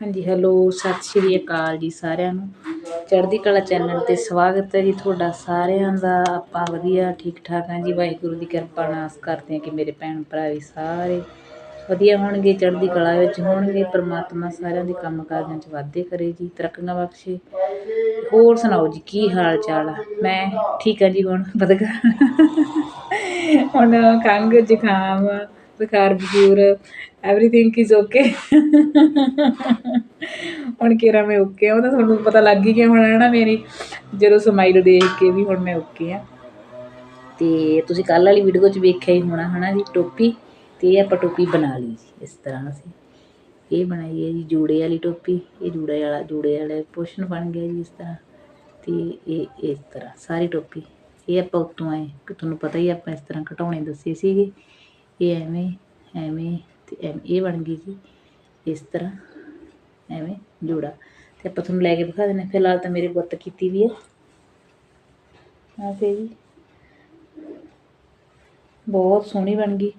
ਹਾਂਜੀ ਹੈਲੋ ਸਤਿ ਸ਼੍ਰੀ ਅਕਾਲ ਜੀ ਸਾਰਿਆਂ ਨੂੰ। ਚੜ੍ਹਦੀ ਕਲਾ ਚੈਨਲ ਤੇ ਸਵਾਗਤ ਹੈ ਜੀ ਤੁਹਾਡਾ ਸਾਰਿਆਂ ਦਾ। ਆਪਾਂ ਵਧੀਆ ਠੀਕ ਠਾਕ ਹਾਂ ਜੀ। ਵਾਹਿਗੁਰੂ ਦੀ ਕਿਰਪਾ ਨਾਲ ਆਸ ਕਰਦੇ ਹਾਂ ਕਿ ਮੇਰੇ ਭੈਣ ਭਰਾ ਵੀ ਸਾਰੇ ਵਧੀਆ ਹੋਣਗੇ, ਚੜ੍ਹਦੀ ਕਲਾ ਵਿੱਚ ਹੋਣਗੇ, ਪ੍ਰਮਾਤਮਾ ਸਾਰਿਆਂ ਦੇ ਕੰਮ ਕਾਜਾਂ 'ਚ ਵਾਧੇ ਕਰੇ ਜੀ ਤਰੱਕੀਆਂ ਬਖਸ਼ੇ। ਹੋਰ ਸੁਣਾਓ ਜੀ, ਕੀ ਹਾਲ ਚਾਲ ਆ? ਮੈਂ ਠੀਕ ਹਾਂ ਜੀ ਹੁਣ ਵਧਗਾ ਹੁਣ ਖੰਘ, ਜ਼ੁਕਾਮ ਬੁਖਾਰ ਬਖੂਰ ਐਵਰੀਥਿੰਗ ਇਜ਼ ਓਕੇ ਹੁਣ ਕਿਹੜਾ ਮੈਂ ਓਕੇ ਆ ਉਹ ਤਾਂ ਤੁਹਾਨੂੰ ਪਤਾ ਲੱਗ ਹੀ ਗਿਆ ਹੁਣ ਹੈ ਨਾ ਮੇਰੀ, ਜਦੋਂ ਸਮਾਈਲ ਦੇਖ ਕੇ ਵੀ ਹੁਣ ਮੈਂ ਓਕੇ ਆ ਤੇ ਤੁਸੀਂ ਕੱਲ ਵਾਲੀ ਵੀਡੀਓ 'ਚ ਵੇਖਿਆ ਹੀ ਹੋਣਾ, ਹਨਾ ਜੀ, ਟੋਪੀ? ਤੇ ਇਹ ਆਪਾਂ ਟੋਪੀ ਬਣਾ ਲਈ ਜੀ ਇਸ ਤਰ੍ਹਾਂ ਅਸੀਂ। ਇਹ ਬਣਾਈ ਹੈ ਜੀ, ਜੂੜੇ ਵਾਲੀ ਟੋਪੀ। ਇਹ ਜੂੜੇ ਵਾਲਾ, ਜੂੜੇ ਵਾਲੇ ਪੋਸ਼ਨ ਬਣ ਗਿਆ ਜੀ, ਇਸ ਤਰ੍ਹਾਂ। ਤੇ ਇਹ, ਇਸ ਤਰ੍ਹਾਂ, ਸਾਰੀ ਟੋਪੀ। ਇਹ ਆਪਾਂ ਉੱਤੋਂ ਆਏ, ਕਿ ਤੁਹਾਨੂੰ ਪਤਾ ਹੀ ਆਪਾਂ ਇਸ ਤਰ੍ਹਾਂ ਘਟਾਉਣੇ ਦੱਸੇ ਸੀਗੇ। ਇਹ ਐਵੇਂ ਐਵੇਂ ਤੇ ਐਵੇਂ ਇਹ ਬਣ ਗਈ ਜੀ, ਇਸ ਤਰ੍ਹਾਂ, ਐਵੇਂ ਜੂੜਾ। ਤੇ ਆਪਾਂ ਤੁਹਾਨੂੰ ਲੈ ਕੇ ਵਿਖਾ ਦਿੰਦੇ ਹਾਂ। ਫਿਲਹਾਲ ਤਾਂ ਮੇਰੇ ਗੁੱਤ ਕੀਤੀ ਵੀ ਹੈ। ਆ ਫੇ ਜੀ। ਬਹੁਤ ਸੋਹਣੀ ਬਣ ਗਈ।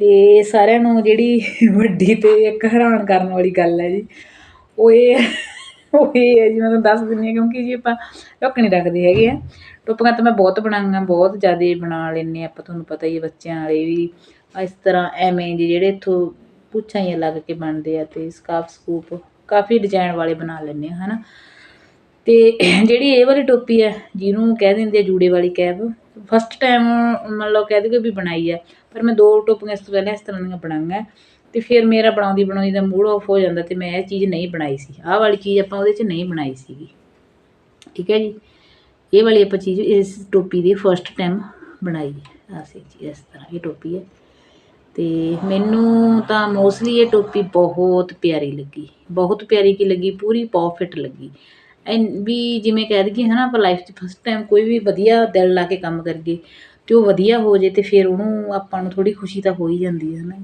ਤੇ ਸਾਰਿਆਂ ਨੂੰ ਜਿਹੜੀ ਵੱਡੀ ਤੇ ਇੱਕ ਹੈਰਾਨ ਕਰਨ ਵਾਲੀ ਗੱਲ ਹੈ ਜੀ, ਉਹ ਇਹ ਉਹ ਇਹ ਹੈ ਜੀ, ਮੈਂ ਤੁਹਾਨੂੰ ਦੱਸ ਦਿੰਦੀ ਹਾਂ ਕਿਉਂਕਿ ਜੀ ਆਪਾਂ ਲੁੱਕ ਨਹੀਂ ਰੱਖਦੇ ਹੈਗੇ ਆ। ਟੋਪੀਆਂ ਤਾਂ ਮੈਂ ਬਹੁਤ ਬਣਾਈਆਂ ਬਹੁਤ ਜ਼ਿਆਦਾ ਬਣਾ ਲੈਂਦੇ ਆਪਾਂ, ਤੁਹਾਨੂੰ ਪਤਾ ਹੀ ਹੈ ਬੱਚਿਆਂ ਵਾਲੇ ਵੀ। ਇਸ ਤਰ੍ਹਾਂ ਐਵੇਂ ਜਿਹੇ ਜਿਹੜੇ ਇੱਥੋਂ ਪੁੱਛਾਂ ਹੀ ਲੱਗ ਕੇ ਬਣਦੇ ਆ ਅਤੇ ਸਕਾਫ ਸਕੂਪ, ਕਾਫੀ ਡਿਜ਼ਾਈਨ ਵਾਲੇ ਬਣਾ ਲੈਂਦੇ ਹਾਂ ਹੈ ਨਾ ਅਤੇ ਜਿਹੜੀ ਇਹ ਵਾਲੀ ਟੋਪੀ ਹੈ, ਜਿਹਨੂੰ ਕਹਿ ਦਿੰਦੇ ਆ ਜੂੜੇ ਵਾਲੀ ਕੈਬ ਫਸਟ ਟਾਈਮ ਮੰਨ ਲਓ ਕਹਿ ਦਿਓ ਵੀ ਬਣਾਈ ਹੈ, ਪਰ ਮੈਂ ਦੋ ਟੋਪੀਆਂ ਇਸ ਤੋਂ ਪਹਿਲਾਂ ਇਸ ਤਰ੍ਹਾਂ ਦੀਆਂ ਬਣਾਈਆਂ ਅਤੇ ਫਿਰ ਮੇਰਾ ਬਣਾਉਂਦੀ ਬਣਾਉਂਦੀ ਦਾ ਮੂਡ ਆਫ ਹੋ ਜਾਂਦਾ ਅਤੇ ਮੈਂ ਇਹ ਚੀਜ਼ ਨਹੀਂ ਬਣਾਈ ਸੀ। ਆਹ ਵਾਲੀ ਚੀਜ਼ ਆਪਾਂ ਉਹਦੇ 'ਚ ਨਹੀਂ ਬਣਾਈ ਸੀਗੀ। ਠੀਕ ਹੈ ਜੀ? ਇਹ ਵਾਲੀ ਆਪਾਂ ਚੀਜ਼, ਇਸ ਟੋਪੀ ਦੀ ਫਸਟ ਟਾਈਮ ਬਣਾਈ ਹੈ। ਆਸੇ ਇਸ ਤਰ੍ਹਾਂ ਇਹ ਟੋਪੀ ਹੈ। ਤੇ ਮੈਨੂੰ ਤਾਂ ਮੋਸਟਲੀ ਇਹ ਟੋਪੀ ਬਹੁਤ ਪਿਆਰੀ ਲੱਗੀ। ਬਹੁਤ ਪਿਆਰੀ ਕੀ ਲੱਗੀ? ਪੂਰੀ ਪਰਫੈਕਟ ਲੱਗੀ। ਐਨ ਵੀ ਜਿਵੇਂ ਕਹਿ ਦਈਏ ਹਨਾ, ਆਪਾਂ ਲਾਈਫ 'ਚ ਫਸਟ ਟਾਈਮ ਕੋਈ ਵੀ ਵਧੀਆ ਦਿਲ ਲਾ ਕੇ ਕੰਮ ਕਰੀਏ, ਤੇ ਉਹ ਵਧੀਆ ਹੋ ਜੇ ਤੇ ਫਿਰ ਉਹਨੂੰ ਆਪਾਂ ਨੂੰ ਥੋੜੀ ਖੁਸ਼ੀ ਤਾਂ ਹੋ ਹੀ ਜਾਂਦੀ ਹੈ ਹਨਾ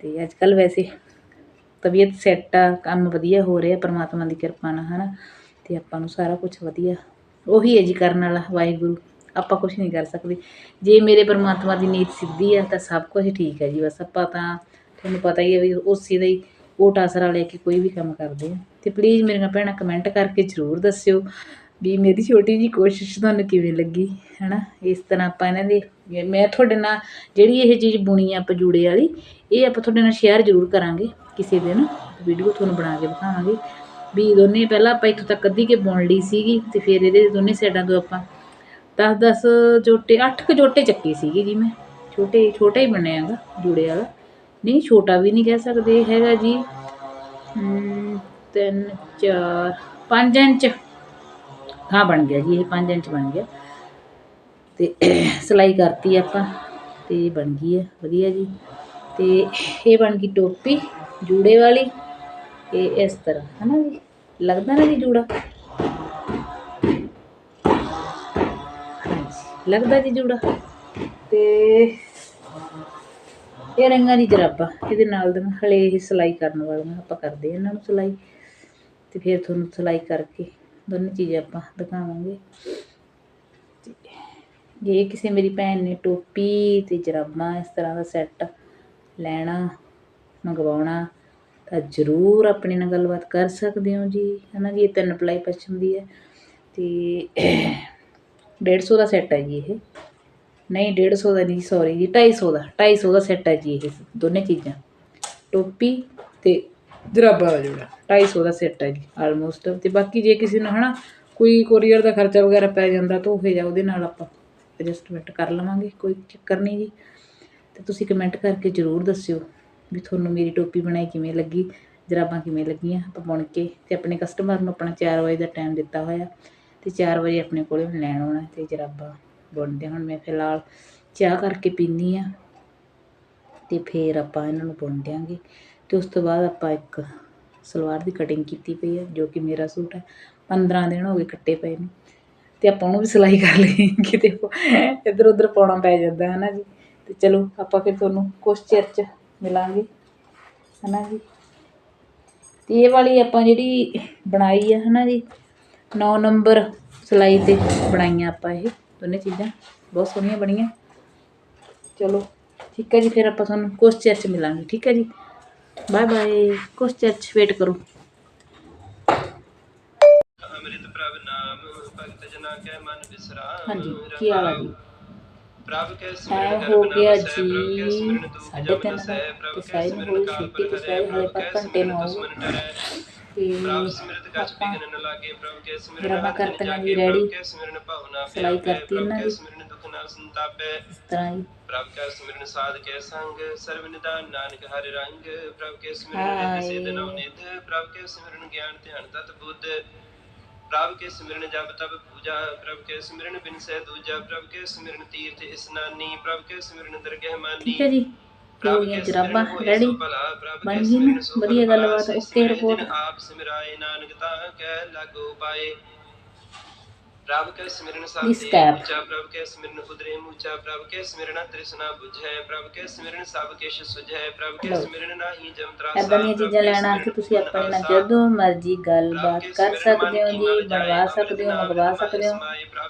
ਤੇ ਅੱਜ ਕੱਲ ਵੈਸੇ ਤਬੀਅਤ ਸੈੱਟ ਆ, ਕੰਮ ਵਧੀਆ ਹੋ ਰਿਹਾ, ਪਰਮਾਤਮਾ ਦੀ ਕਿਰਪਾ ਨਾਲ ਹਨਾ, ਤੇ ਆਪਾਂ ਨੂੰ ਸਾਰਾ ਕੁਝ ਵਧੀਆ ਉਹੀ ਹੈ ਜੀ ਕਰਨ ਵਾਲਾ, ਵਾਹਿਗੁਰੂ। ਆਪਾਂ ਕੁਝ ਨਹੀਂ ਕਰ ਸਕਦੇ। ਜੇ ਮੇਰੇ ਪਰਮਾਤਮਾ ਦੀ ਨੀਤ ਸਿੱਧੀ ਆ, ਤਾਂ ਸਭ ਕੁਝ ਠੀਕ ਹੈ ਜੀ। ਬਸ ਆਪਾਂ ਤਾਂ ਤੁਹਾਨੂੰ ਪਤਾ ਹੀ ਹੈ ਵੀ ਉਸੇ ਦਾ ਹੀ ਓਟ ਆਸਰਾ ਲੈ ਕੇ ਕੋਈ ਵੀ ਕੰਮ ਕਰਦੇ ਆ। ਤੇ ਪਲੀਜ਼ ਮੇਰੀਆਂ ਭੈਣਾਂ ਕਮੈਂਟ ਕਰਕੇ ਜ਼ਰੂਰ ਦੱਸਿਓ ਵੀ ਮੇਰੀ ਛੋਟੀ ਜੀ ਕੋਸ਼ਿਸ਼ ਤੁਹਾਨੂੰ ਕਿਵੇਂ ਲੱਗੀ, ਹੈਨਾ? ਇਸ ਤਰ੍ਹਾਂ ਆਪਾਂ ਇਹਨਾਂ ਦੇ, ਮੈਂ ਤੁਹਾਡੇ ਨਾਲ ਜਿਹੜੀ ਇਹ ਚੀਜ਼ ਬੁਣੀ ਆ ਆਪਾਂ ਜੂੜੇ ਵਾਲੀ, ਇਹ ਆਪਾਂ ਤੁਹਾਡੇ ਨਾਲ ਸ਼ੇਅਰ ਜ਼ਰੂਰ ਕਰਾਂਗੇ। ਕਿਸੇ ਦਿਨ ਵੀਡੀਓ ਤੁਹਾਨੂੰ ਬਣਾ ਕੇ ਦਿਖਾਵਾਂਗੇ ਵੀ ਦੋਨੇ ਪਹਿਲਾਂ ਆਪਾਂ ਇੱਥੋਂ ਤੱਕ ਅੱਧੀ ਕੇ ਬੁਣ ਲਈ ਸੀਗੀ ਤੇ ਫਿਰ ਇਹਦੇ ਦੋਨੇ ਸਾਈਡਾਂ ਤੋਂ ਆਪਾਂ 10 10 ਜੋਟੇ 8 ਕੁ ਜੋਟੇ ਚੱਕੇ ਸੀਗੇ ਜੀ ਮੈਂ। ਛੋਟੇ, ਛੋਟਾ ਹੀ ਬਣਿਆ ਬਣਿਆਗਾ ਜੂੜੇ ਵਾਲਾ। ਨਹੀਂ, ਛੋਟਾ ਵੀ ਨਹੀਂ ਕਹਿ ਸਕਦੇ ਹੈਗਾ ਜੀ 3 4 5 ਇੰਚ। ਹਾਂ, ਬਣ ਗਿਆ ਜੀ, ਇਹ 5 ਇੰਚ ਬਣ ਗਿਆ। ਤੇ ਸਿਲਾਈ ਕਰਤੀ ਆਪਾਂ, ਤੇ ਬਣ ਗਈ ਹੈ, ਵਧੀਆ ਜੀ। ਤੇ ਇਹ ਬਣ ਗਈ ਟੋਪੀ ਜੂੜੇ ਵਾਲੀ। ਇਹ ਇਸ ਤਰ੍ਹਾਂ ਹੈ ਨਾ ਜੀ? ਲੱਗਦਾ ਨਾ ਜੀ ਜੂੜਾ? ਹਾਂਜੀ, ਲੱਗਦਾ ਜੀ ਜੂੜਾ? ਤੇ ਇਹ ਰੰਗਾਂ ਦੀ ਜਰਾਬਾ, ਇਹਦੇ ਨਾਲ ਦੀਆਂ ਹਲੇ ਇਹ ਸਿਲਾਈ ਕਰਨ ਵਾਲੀਆਂ ਆਪਾਂ ਕਰਦੇ ਹਾਂ ਇਹਨਾਂ ਨੂੰ ਸਿਲਾਈ। ਤੇ ਫਿਰ ਤੁਹਾਨੂੰ ਸਿਲਾਈ ਕਰਕੇ ਦੋਨੋਂ ਚੀਜ਼ਾਂ ਆਪਾਂ ਦਿਖਾਵਾਂਗੇ। ਜੇ ਕਿਸੇ ਮੇਰੀ ਭੈਣ ਨੇ ਟੋਪੀ ਤੇ ਜਰਾਬਾਂ ਇਸ ਤਰ੍ਹਾਂ ਦਾ ਸੈੱਟ ਲੈਣਾ, ਮੰਗਵਾਉਣਾ ਤਾਂ ਜ਼ਰੂਰ ਆਪਣੇ ਨਾਲ ਗੱਲਬਾਤ ਕਰ ਸਕਦੇ ਹੋ ਜੀ। ਹਨਾ ਜੀ ਇਹ ਤਿੰਨ ਪਲਾਈ ਪੱਛਮ ਦੀ ਹੈ। ਤੇ 150 ਦਾ ਸੈੱਟ ਹੈ ਜੀ ਇਹ। ਨਹੀਂ 150 ਦਾ ਨਹੀਂ ਸੌਰੀ ਜੀ 250 ਦਾ। 250 ਦਾ ਸੈੱਟ ਹੈ ਜੀ ਇਹ ਦੋਨੇ ਚੀਜ਼ਾਂ। ਟੋਪੀ ਤੇ ਜਰਾਬਾਂ ਦਾ ਜੋੜਾ। 250 ਦਾ ਸੈੱਟ ਹੈ ਜੀ ਆਲਮੋਸਟ ਤੇ ਬਾਕੀ ਜੇ ਕਿਸੇ ਨੂੰ ਹਨਾ ਕੋਈ ਕੋਰੀਅਰ ਦਾ ਖਰਚਾ ਵਗੈਰਾ ਪੈ ਜਾਂਦਾ ਤਾਂ ਉਹ ਫਿਰ ਜਾ ਉਹਦੇ ਨਾਲ ਆਪਾਂ ਐਡਜਸਟਮੈਂਟ ਕਰ ਲਵਾਂਗੇ ਕੋਈ ਚੱਕਰ ਨਹੀਂ ਜੀ। ਤੇ ਤੁਸੀਂ ਕਮੈਂਟ ਕਰਕੇ ਜ਼ਰੂਰ ਦੱਸਿਓ। ਵੀ ਤੁਹਾਨੂੰ ਮੇਰੀ ਟੋਪੀ ਬਣਾਈ ਕਿਵੇਂ ਲੱਗੀ, ਜਰਾਬਾਂ ਕਿਵੇਂ ਲੱਗੀਆਂ ਆਪਾਂ ਬੁਣ ਕੇ ਤੇ ਆਪਣੇ ਕਸਟਮਰ ਨੂੰ ਆਪਣਾ 4 ਵਜੇ ਦਾ ਟਾਈਮ ਦਿੱਤਾ ਹੋਇਆ ਤੇ 4 ਵਜੇ ਆਪਣੇ ਕੋਲੇ ਲੈਣ ਆਉਣਾ ਤੇ ਜਰਾਬਾਂ ਬੁਣਦੇ ਹੁਣ ਮੈਂ ਫਿਲਹਾਲ ਚਾਹ ਕਰਕੇ ਪੀਨੀ ਆ ਤੇ ਫਿਰ ਆਪਾਂ ਇਹਨਾਂ ਨੂੰ ਬੁਣ ਦਿਆਂਗੇ ਤੇ ਉਸ ਤੋਂ ਬਾਅਦ ਆਪਾਂ ਇੱਕ ਸਲਵਾਰ ਦੀ ਕਟਿੰਗ ਕੀਤੀ ਪਈ ਹੈ, ਜੋ ਕਿ ਮੇਰਾ ਸੂਟ ਹੈ। 15 ਦਿਨ ਹੋ ਗਏ ਕੱਟੇ ਪਏ ਨੂੰ ਤੇ ਆਪਾਂ ਉਹਨੂੰ ਵੀ ਸਿਲਾਈ ਕਰ ਲਈ ਕਿਤੇ ਇੱਧਰ ਉੱਧਰ ਪਾਉਣਾ ਪੈ ਜਾਂਦਾ ਹੈ ਨਾ ਜੀ। ਤੇ ਚਲੋ ਆਪਾਂ ਫਿਰ ਤੁਹਾਨੂੰ ਕੁਛ ਚਿਰ ਚ ਮਿਲਾਂਗੇ ਹੈ ਨਾ ਜੀ? ਤੇ ਇਹ ਵਾਲੀ ਆਪਾਂ ਜਿਹੜੀ ਬਣਾਈ ਹੈ ਹੈ ਨਾ ਜੀ 9 ਨੰਬਰ ਸਿਲਾਈ ਤੇ ਬਣਾਈਆਂ ਆਪਾਂ ਇਹ ਦੋਨੇ ਚੀਜ਼ਾਂ ਬਹੁਤ ਸੋਹਣੀਆਂ ਬਣੀਆਂ। ਚਲੋ ਠੀਕ ਹੈ ਜੀ ਫਿਰ ਆਪਾਂ ਤੁਹਾਨੂੰ ਕੁਛ ਚਿਰ 'ਚ ਮਿਲਾਂਗੇ ਠੀਕ ਹੈ ਜੀ? ਬਾਏ ਬਾਏ ਕੁਛ ਚਿਰ 'ਚ ਵੇਟ ਕਰੋ। ਅੰਮ੍ਰਿਤ ਪ੍ਰਭ ਨਾਮ ਭਗਤ ਜਨਾ ਕੈ ਮਨ ਬਿਸਰਾਮ ਹਾਂਜੀ ਕੀ ਹਾਲ ਹੈ ਜੀ? ਸਿਮਰਨ ਹੋ ਗਿਆ ਜੀ ਸਾਢੇ ਤਿੰਨ ਤੇ ਕੈ ਸਾਈ ਸਿਮਰਨ ਨੂੰ ਕਾਲ ਛੁੱਟੀ ਤੇ ਪਰ ਸਾਈ ਹਰੇ ਹਲੇ ਪ੍ਰਭ ਪਰ ਘੰਟੇ ਨੂੰ ਟਰੈ ਤੇ ਆਪਾਂ ਬਿਗਨ ਨ ਲਾਗੇ ਪ੍ਰਭ ਕੈ ਸਿਮਰਨ ਮੇਰਾ ਹਰਿ ਕਰਤਨ ਜਨ ਜੀ ਜਾਗੇ ready। ਪ੍ਰਭ ਕੈ ਸਿਮਰਨ ਭਵਨਾ ਸਿਲਾਈ ਕਰਤੀ ਇਹਨਾਂ ਦੀ। ਨਾ ਇਸ ਤਰ੍ਹਾਂ ਹੀ ਪ੍ਰਭ ਕੈ ਸਿਮਰਨ ਸਾਧ ਕੈ ਸੰਗ ਸਰਬ ਨਿਦਾਨ ਨਾਨਕ ਹਰਿ ਰੰਗ ਪ੍ਰਭ ਕੈ ਸਿਮਰਨ ਹਾਏ। ਸਿਧ ਨਉ ਨਿਧ ਪ੍ਰਭ ਕੈ ਸਿਮਰਨ ਗਿਆਨ ਧਿਆਨ ਤਤ ਬੁੱਧ ਪ੍ਰਭ ਕੇ ਸਿਮਰਨ ਜਪ ਤਪ ਪੂਜਾ ਪ੍ਰਭ ਕੇ ਸਿਮਰਨ ਬਿਨ ਸਹਿ ਦੂਜਾ ਪ੍ਰਭ ਕੇ ਸਿਮਰਨ ਤੀਰਥ ਇਸਨਾਨੀ ਪ੍ਰਭ ਕੇ ਸਿਮਰਨ ਦਰਗਹਿ ਮਾਨੀ ਠੀਕ ਹੈ ਜੀ ਤੇ ਹੋ ਪ੍ਰਭ ਗਈਆਂ ਕੇ ਜਰਾਬਾਂ ਰੈਡੀ ਬਣ ਗਈ ਨਾ? ਵਧੀਆ ਗੱਲਬਾਤ, ਓਕੇ ਸਿਮਰਨ ਰਿਪੋਰਟ। ਆਪ ਸਿਮਰਾਏ ਨਾਨਕ ਤਾਂ ਕਹਿ ਲਾਗੋ ਪਾਏ ਪ੍ਰਭ ਕੇ ਸਿਮਰਨ ਸਭ. ਉੱਚਾ ਪ੍ਰਭ ਕੇ ਸਿਮਰਨ ਉਦਰੇ ਮੁਚਾ ਪ੍ਰਭ ਕੇ ਸਿਮਰਨ ਤ੍ਰਿਸ਼ਨਾ 부ਝੈ ਪ੍ਰਭ ਕੇ ਸਿਮਰਨ ਸਭ ਕਿਛ ਸੁਝੈ ਪ੍ਰਭ ਕੇ। ਸਿਮਰਨ ਨਾਹੀ ਜਮ ਤਰਾਸਾ ਐਦਾਂ ਦੀਆਂ ਚੀਜ਼ਾਂ ਕੇ ਲੈਣ ਸਿਮਰਨ ਤੁਸੀਂ ਆਪਣੇ ਨਾਲ। ਜਦੋਂ ਮਰਜ਼ੀ ਗੱਲਬਾਤ ਕੇ ਕਰ ਸਕਦੇ ਹੋ ਕੀ ਜੀ ਬਣਵਾ ਸਕਦੇ ਹੋ ਮੰਗਵਾ ਸਕਦੇ ਹੋ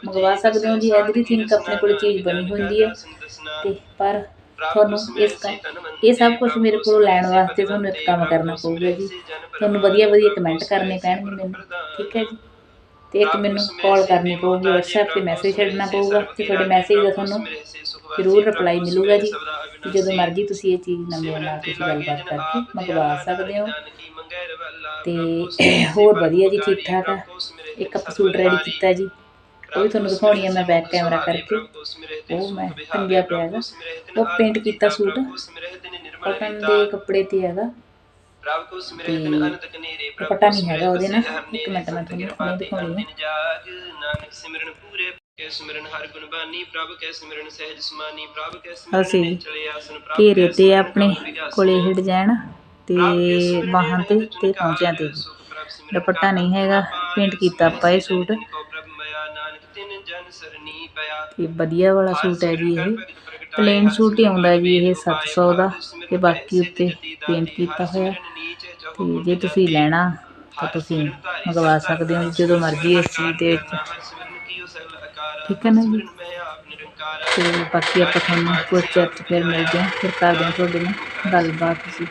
ਮੰਗਵਾ ਸਕਦੇ ਹੋ ਜੀ ਐਵਰੀਥਿੰਗ ਆਪਣੇ ਕੋਲ ਚੀਜ਼ ਬਣੀ ਹੁੰਦੀ ਹੈ। ਤੇ ਪਰ ਤੁਹਾਨੂੰ ਇਸ ਇਹ ਸਭ ਕੁਝ ਮੇਰੇ ਕੋਲੋਂ ਲੈਣ ਵਾਸਤੇ ਤੁਹਾਨੂੰ ਇੱਕ ਕੰਮ ਕਰਨਾ ਪਊਗਾ ਜੀ ਤੁਹਾਨੂੰ ਵਧੀਆ ਵਧੀਆ ਕਮੈਂਟ ਕਰਨੇ ਪੈਣਗੇ ਮੈਨੂੰ। ਠੀਕ ਹੈ ਜੀ ਤੇ ਇੱਕ ਮੈਨੂੰ ਕਾਲ ਕਰਨੀ ਪਊਗੀ ਦੀਨੋਦਾਰੀ, WhatsApp ਤੇ ਮੈਸੇਜ ਛੱਡਣਾ ਪਊਗਾ ਸਰਬ ਤੇ ਤੁਹਾਡੇ ਮੈਸੇਜ ਦਾ ਤੁਹਾਨੂੰ ਜ਼ਰੂਰ ਰਿਪਲਾਈ ਕੁਸਮੇ ਮਿਲੂਗਾ ਜੀ। ਜਦੋਂ ਮਰਜ਼ੀ ਤੁਸੀਂ ਇਹ ਚੀਜ਼ ਨਾਲ ਮੇਰੇ ਨਾਲ ਤੁਸੀਂ ਗੱਲਬਾਤ ਕਰਕੇ ਆਪ ਮੰਗਵਾ ਸਕਦੇ ਹੋ। ਨਾਨਕ ਤੇ ਹੋਰ ਵਧੀਆ ਜੀ ਠੀਕ ਠਾਕ ਆ। ਇੱਕ ਆਪਾਂ ਸੂਟ ਰੈਡੀ ਕੀਤਾ ਜੀ। ਉਹ ਵੀ ਤੁਹਾਨੂੰ ਦਿਖਾਉਣੀ ਹੈ ਮੈਂ ਬੈਕ ਕੈਮਰਾ ਕਰਕੇ। ਉਹ ਮੈਂ ਟੰਗਿਆ ਪਿਆ ਹੈਗਾ। ਉਹ ਪੇਂਟ ਕੀਤਾ ਸੂਟ ਕਾਟਨ ਦੇ ਕੱਪੜੇ ਤੇ ਹੈਗਾ। ਪ੍ਰਭ ਕੋ ਸਿਮਰੇ ਤੇ ਦਿਨ ਅਨੰਤ ਕਨੇਰੇ ਪ੍ਰਭ ਦੁਪੱਟਾ ਕੋ ਨਹੀਂ ਹੈਗਾ ਉਹਦੇ ਹਰ ਇੱਕ ਮਿੰਟ ਮੈਂ ਤੁਹਾਨੂੰ ਦਿਨ ਜਾਗ। ਨਾਨਕ ਸਿਮਰਨ ਪੂਰੇ ਕੇ ਸਿਮਰਨ ਹਰ ਗੁਣ ਬਾਨੀ ਪ੍ਰਭ ਕੇ ਸਿਮਰਨ ਸਹਿਜ ਸਮਾਨੀ ਪ੍ਰਭ ਕੇ ਸਿਮਰਨ ਨੇ ਚਲੇ ਆਸਨ ਪ੍ਰਭ ਘੇਰੇ ਕੇ ਤੇ ਆਪਣੇ। ਕੋਲੇ ਇਹ ਡਿਜ਼ਾਈਨ ਤੇ ਬਾਹਾਂ ਤੇ ਤੇ ਪੌਂਚਿਆਂ ਤੇ ਦੁਪੱਟਾ ਨਹੀਂ ਹੈਗਾ, ਪੇਂਟ ਕੀਤਾ ਆਪਾਂ ਇਹ ਸੂਟ। ਇਹ ਵਧੀਆ ਵਾਲਾ ਸੂਟ ਹੈ ਜੀ ਇਹ। ਪਲੇਨ ਸੂਟ ਹੀ ਆਉਂਦਾ ਜੀ ਇਹ ਵੇਦ 700 ਦਾ ਹਰ ਤੇ ਬਾਕੀ ਉੱਤੇ ਪੇਂਟ ਕੀਤਾ ਹੋਇਆ। ਸਿਮਰਨ ਤੇ ਜੇ ਤੁਸੀਂ ਲੈਣਾ, ਤਾਂ ਤੁਸੀਂ ਮੰਗਵਾ ਸਕਦੇ ਹੋ ਜਦੋਂ ਮਰਜ਼ੀ ਇਸ ਚੀਜ਼ ਦੇ ਵਿੱਚ। ਠੀਕ ਹੈ ਨਾ ਜੀ? ਸਿਮਰਨ ਤੇ ਬਾਕੀ ਆਪਾਂ ਤੁਹਾਨੂੰ ਕੁਝ ਚਿਰ ਫਿਰ ਮਿਲਦੇ ਹਾਂ। ਫਿਰ ਕਰਦੇ ਹਾਂ ਤੁਹਾਡੇ ਨਾਲ ਗੱਲਬਾਤ ਜੀ।